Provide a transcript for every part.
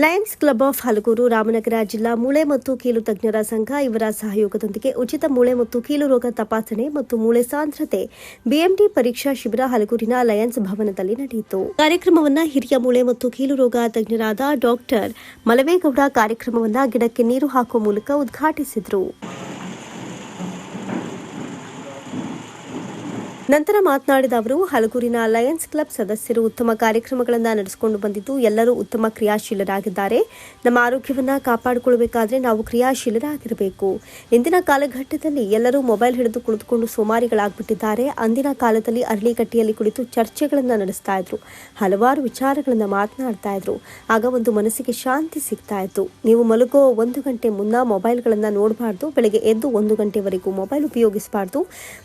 Lions club of Halagur, Ramanagara ಜಿಲ್ಲಾ ಮೂಳೆ ಮತ್ತು ಕೀಲು ತಜ್ಞರ ಸಂಘ ಇವರ ಸಹಯೋಗದೊಂದಿಗೆ ಉಚಿತ ಮೂಳೆ ಮತ್ತು ಕೀಲು ರೋಗ ತಪಾಸಣೆ ಮತ್ತು ಮೂಳೆ ಸಾಂದ್ರತೆ ಬಿಎಂಟಿ ಪರೀಕ್ಷಾ ಶಿಬಿರ ಹಲಗೂರಿನ ಲಯನ್ಸ್ ಭವನದಲ್ಲಿ ನಡೆಯಿತು. ಕಾರ್ಯಕ್ರಮವನ್ನು ಹಿರಿಯ ಮೂಳೆ ಮತ್ತು ಕೀಲು ರೋಗ ತಜ್ಞರಾದ ಡಾಕ್ಟರ್ ಮಲವೇಗೌಡ ಕಾರ್ಯಕ್ರಮವನ್ನು ಗಿಡಕ್ಕೆ ನೀರು ಹಾಕುವ ಮೂಲಕ ಉದ್ಘಾಟಿಸಿದರು. ನಂತರ ಮಾತನಾಡಿದ ಅವರು, ಹಲಗೂರಿನ ಲಯನ್ಸ್ ಕ್ಲಬ್ ಸದಸ್ಯರು ಉತ್ತಮ ಕಾರ್ಯಕ್ರಮಗಳನ್ನು ನಡೆಸಿಕೊಂಡು ಬಂದಿದ್ದು, ಎಲ್ಲರೂ ಉತ್ತಮ ಕ್ರಿಯಾಶೀಲರಾಗಿದ್ದಾರೆ. ನಮ್ಮ ಆರೋಗ್ಯವನ್ನು ಕಾಪಾಡಿಕೊಳ್ಳಬೇಕಾದ್ರೆ ನಾವು ಕ್ರಿಯಾಶೀಲರಾಗಿರಬೇಕು. ಇಂದಿನ ಕಾಲಘಟ್ಟದಲ್ಲಿ ಎಲ್ಲರೂ ಮೊಬೈಲ್ ಹಿಡಿದು ಕುಳಿತುಕೊಂಡು ಸೋಮಾರಿಗಳಾಗ್ಬಿಟ್ಟಿದ್ದಾರೆ. ಅಂದಿನ ಕಾಲದಲ್ಲಿ ಅರಳಿಕಟ್ಟಿಯಲ್ಲಿ ಕುಳಿತು ಚರ್ಚೆಗಳನ್ನು ನಡೆಸ್ತಾ ಇದ್ರು. ಹಲವಾರು ವಿಚಾರಗಳನ್ನು ಮಾತನಾಡ್ತಾ ಇದ್ರು. ಆಗ ಒಂದು ಮನಸ್ಸಿಗೆ ಶಾಂತಿ ಸಿಗ್ತಾ ಇತ್ತು. ನೀವು ಮಲಗೋ ಒಂದು ಗಂಟೆ ಮುನ್ನ ಮೊಬೈಲ್ಗಳನ್ನು ನೋಡಬಾರ್ದು. ಬೆಳಗ್ಗೆ ಎದ್ದು ಒಂದು ಗಂಟೆವರೆಗೂ ಮೊಬೈಲ್ ಉಪಯೋಗಿಸಬಾರ್ದು.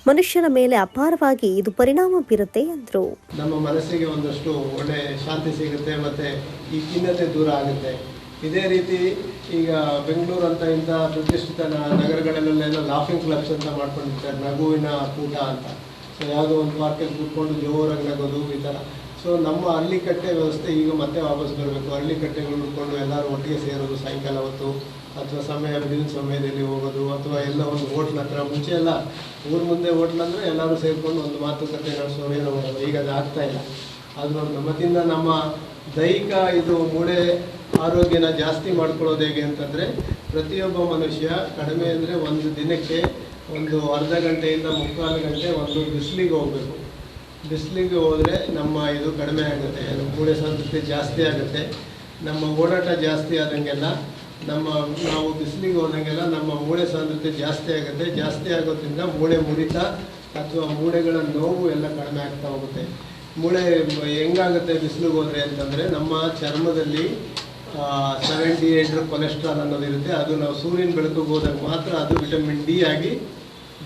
ಮನುಷ್ಯನ ಮೇಲೆ ಅಪಾರವಾಗಿ ಇದು ಪರಿಣಾಮ ಬೀರುತ್ತೆ ಎಂದರು ನಮ್ಮ ಮನಸ್ಸಿಗೆ ಒಂದಷ್ಟು ಒಳ್ಳೆ ಶಾಂತಿ ಸಿಗುತ್ತೆ ಮತ್ತೆ ಈ ಖಿನ್ನತೆ ದೂರ ಆಗುತ್ತೆ. ಇದೇ ರೀತಿ ಈಗ ಬೆಂಗಳೂರು ಅಂತ ಇಂಥ ಪ್ರತಿಷ್ಠಿತ ನಗರಗಳಲ್ಲೆಲ್ಲ ಲಾಫಿಂಗ್ ಕ್ಲಬ್ಸ್ ಅಂತ ಮಾಡ್ಕೊಂಡಿರ್ತಾರೆ, ನಗುವಿನ ಕೂಟ ಅಂತ. ಸೊ ಯಾವುದೋ ಒಂದು ಮಾರ್ಕೆಟ್ ಕೂತ್ಕೊಂಡು ಜೋರಾಗಿ ನಗೋದು ಈ ಥರ ಸೊ ನಮ್ಮ ಹಳ್ಳಿಕಟ್ಟೆ ವ್ಯವಸ್ಥೆ ಈಗ ಮತ್ತೆ ವಾಪಸ್ ಬರಬೇಕು. ಹಳ್ಳಿಕಟ್ಟೆಗಳು ಉಳ್ಕೊಂಡು ಎಲ್ಲರೂ ಒಟ್ಟಿಗೆ ಸೇರೋದು ಸಾಯಂಕಾಲ ಹೊತ್ತು ಅಥವಾ ಸಮಯ ಬಿಡುವಿನ ಸಮಯದಲ್ಲಿ ಹೋಗೋದು ಅಥವಾ ಎಲ್ಲ ಒಂದು ಹೋಟ್ಲ್ ಹತ್ರ ಮುಂಚೆ ಎಲ್ಲ ಊರ ಮುಂದೆ ಹೋಟ್ಲ್ ಅಂದರೆ ಎಲ್ಲರೂ ಸೇರಿಕೊಂಡು ಒಂದು ಮಾತುಕತೆ ನಡೆಸೋ ಏನೋ ಮಾಡೋದು ಈಗ ಅದು ಆಗ್ತಾ ಇಲ್ಲ. ಆದರೂ ಮತ್ತಿಂದ ನಮ್ಮ ದೈಹಿಕ ಇದು ಮೂಳೆ ಆರೋಗ್ಯನ ಜಾಸ್ತಿ ಮಾಡ್ಕೊಳ್ಳೋದು ಹೇಗೆ ಅಂತಂದರೆ, ಪ್ರತಿಯೊಬ್ಬ ಮನುಷ್ಯ ಕಡಿಮೆ ಅಂದರೆ ಒಂದು ದಿನಕ್ಕೆ ಒಂದು ಅರ್ಧ ಗಂಟೆಯಿಂದ ಮುಕ್ಕಾಲು ಗಂಟೆ ಒಂದು ಬಿಸಿಲಿಗೆ ಹೋಗಬೇಕು. ಬಿಸಿಲಿಗೆ ಹೋದರೆ ನಮ್ಮ ಇದು ಕಡಿಮೆ ಆಗುತ್ತೆ ನಮ್ಮ ಮೂಳೆ ಸಾಂದ್ರತೆ ಜಾಸ್ತಿ ಆಗುತ್ತೆ. ನಮ್ಮ ಓಡಾಟ ಜಾಸ್ತಿ ಆದಂಗೆಲ್ಲ, ನಮ್ಮ ನಾವು ಬಿಸಿಲಿಗೆ ಹೋದಂಗೆಲ್ಲ ನಮ್ಮ ಮೂಳೆ ಸಾಂದ್ರತೆ ಜಾಸ್ತಿ ಆಗುತ್ತೆ. ಜಾಸ್ತಿ ಆಗೋದ್ರಿಂದ ಮೂಳೆ ಮುರಿತ ಅಥವಾ ಮೂಳೆಗಳ ನೋವು ಎಲ್ಲ ಕಡಿಮೆ ಆಗ್ತಾ ಹೋಗುತ್ತೆ. ಮೂಳೆ ಹೆಂಗಾಗುತ್ತೆ ಬಿಸಿಲಿಗೆ ಹೋದರೆ ಅಂತಂದರೆ, ನಮ್ಮ ಚರ್ಮದಲ್ಲಿ ಸೆವೆಂಟಿ ಏಟ್ ಕೊಲೆಸ್ಟ್ರಾಲ್ ಅನ್ನೋದಿರುತ್ತೆ ಅದು ನಾವು ಸೂರ್ಯನ ಬೆಳಕಿಗೆ ಹೋದಾಗ ಮಾತ್ರ ಅದು ವಿಟಮಿನ್ ಡಿ ಆಗಿ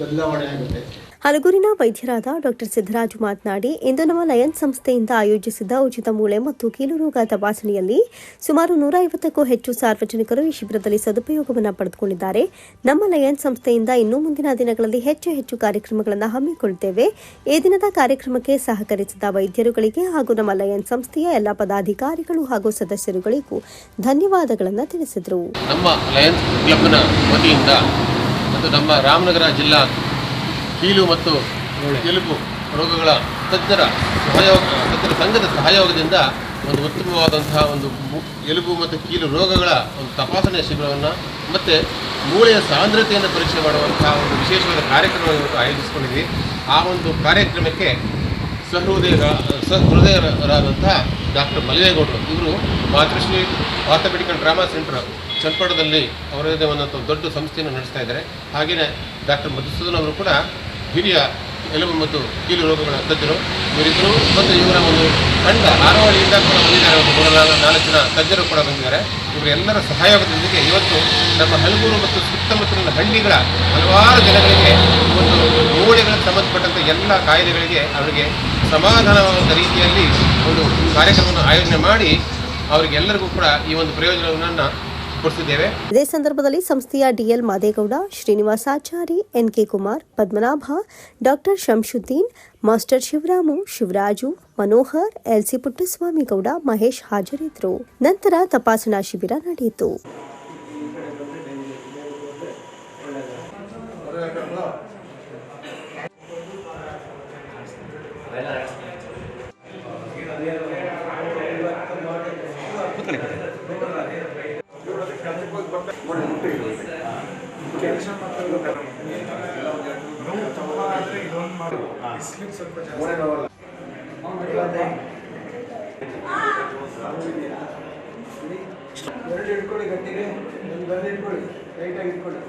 ಬದಲಾವಣೆ ಆಗುತ್ತೆ. ಹಲಗೂರಿನ ವೈದ್ಯರಾದ ಡಾಕ್ಟರ್ ಸಿದ್ದರಾಜು ಮಾತನಾಡಿ, ಇಂದು ನಮ್ಮ ಲಯನ್ ಸಂಸ್ಥೆಯಿಂದ ಆಯೋಜಿಸಿದ್ದ ಉಚಿತ ಮೂಳೆ ಮತ್ತು ಕೀಲು ರೋಗ ತಪಾಸಣೆಯಲ್ಲಿ ಸುಮಾರು ನೂರ ಐವತ್ತಕ್ಕೂ ಹೆಚ್ಚು ಸಾರ್ವಜನಿಕರು ಈ ಶಿಬಿರದಲ್ಲಿ ಸದುಪಯೋಗವನ್ನು ಪಡೆದುಕೊಂಡಿದ್ದಾರೆ. ನಮ್ಮ ಲಯನ್ ಸಂಸ್ಥೆಯಿಂದ ಇನ್ನೂ ಮುಂದಿನ ದಿನಗಳಲ್ಲಿ ಹೆಚ್ಚು ಹೆಚ್ಚು ಕಾರ್ಯಕ್ರಮಗಳನ್ನು ಹಮ್ಮಿಕೊಳ್ಳುತ್ತೇವೆ. ಈ ದಿನದ ಕಾರ್ಯಕ್ರಮಕ್ಕೆ ಸಹಕರಿಸಿದ ವೈದ್ಯರುಗಳಿಗೆ ಹಾಗೂ ನಮ್ಮ ಲಯನ್ ಸಂಸ್ಥೆಯ ಎಲ್ಲ ಪದಾಧಿಕಾರಿಗಳು ಹಾಗೂ ಸದಸ್ಯರುಗಳಿಗೂ ಧನ್ಯವಾದಗಳನ್ನು ತಿಳಿಸಿದರು. ನಮ್ಮ ಲಯನ್ಸ್ ಕ್ಲಬ್ನ ವತಿಯಿಂದ ಮತ್ತು ನಮ್ಮ ರಾಮನಗರ ಜಿಲ್ಲಾ ಕೀಲು ಮತ್ತು ಎಲುಬು ರೋಗಗಳ ತಜ್ಞರ ಸಹಯೋಗ ತಜ್ಞರ ಸಂಘದ ಸಹಯೋಗದಿಂದ ಒಂದು ಉತ್ತಮವಾದಂತಹ ಒಂದು ಎಲುಬು ಮತ್ತು ಕೀಲು ರೋಗಗಳ ಒಂದು ತಪಾಸಣೆ ಶಿಬಿರವನ್ನು ಮತ್ತು ಮೂಳೆಯ ಸಾಂದ್ರತೆಯನ್ನು ಪರೀಕ್ಷೆ ಮಾಡುವಂತಹ ಒಂದು ವಿಶೇಷವಾದ ಕಾರ್ಯಕ್ರಮವನ್ನು ಇವತ್ತು ಆಯೋಜಿಸಿಕೊಂಡಿದ್ವಿ ಆ ಒಂದು ಕಾರ್ಯಕ್ರಮಕ್ಕೆ ಸಹೃದಯ ಸಹೃದಯರಾದಂತಹ ಡಾಕ್ಟರ್ ಮಲ್ಲೇಗೌಡರು ಇವರು ಮಾತೃಶ್ರೀ ಆರ್ಥೋಪೆಡಿಕಲ್ ಡ್ರಾಮಾ ಸೆಂಟರ್ ಚನ್ನಪಟ್ಟಣದಲ್ಲಿ ಅವರದೇ ಒಂದು ದೊಡ್ಡ ಸಂಸ್ಥೆಯನ್ನು ನಡೆಸ್ತಾ ಇದ್ದಾರೆ. ಹಾಗೆಯೇ ಡಾಕ್ಟರ್ ಮಧುಸೂದನ್ ಅವರು ಕೂಡ ಹಿರಿಯ ಎಲುಬು ಮತ್ತು ಕೀಲು ರೋಗಗಳ ತಜ್ಞರು, ಇವರಿಬ್ಬರು ಮತ್ತು ಇವರ ಒಂದು ತಂಡ ಆರವಳಿಯಿಂದ ಕೂಡ ಬಂದಿದ್ದಾರೆ. ಒಂದು ನಾಲ್ಕು ಜನ ತಜ್ಞರು ಕೂಡ ಬಂದಿದ್ದಾರೆ. ಇವರೆಲ್ಲರ ಸಹಯೋಗದೊಂದಿಗೆ ಇವತ್ತು ನಮ್ಮ ಹಲಗೂರು ಮತ್ತು ಸುತ್ತಮುತ್ತಲಿನ ಹಳ್ಳಿಗಳ ಹಲವಾರು ಜನಗಳಿಗೆ ಒಂದು ಮೂಳೆಗಳಿಗೆ ಸಂಬಂಧಪಟ್ಟಂಥ ಎಲ್ಲ ಕಾಯಿಲೆಗಳಿಗೆ ಅವರಿಗೆ ಸಮಾಧಾನವಾದ ರೀತಿಯಲ್ಲಿ ಒಂದು ಕಾರ್ಯಕ್ರಮವನ್ನು ಆಯೋಜನೆ ಮಾಡಿ, ಅವರಿಗೆಲ್ಲರಿಗೂ ಕೂಡ ಈ ಒಂದು ಪ್ರಯೋಜನವನ್ನು ಕೊಡಿಸಿದ್ದೇವೆ ಇದೇ ಸಂದರ್ಭದಲ್ಲಿ ಸಂಸ್ಥೆಯ DL Madegowda Srinivasachari NK Kumar Padmanabha doctor Shamshuddin master Shivaramu Shivaraju Manohar LC Puttaswamygowda Mahesh ಹಾಜರಿದ್ದರು. ನಂತರ ತಪಾಸಣಾ ಶಿಬಿರ ನಡೆಯಿತು. ಎರಡು ಇಟ್ಕೊಳ್ಳಿ ಗಟ್ಟಿಗೆ ಒಂದು ಬೆರಳು ಇಟ್ಕೊಳ್ಳಿ ಟೈಟಾಗಿ ಇಟ್ಕೊಳ್ಳಿ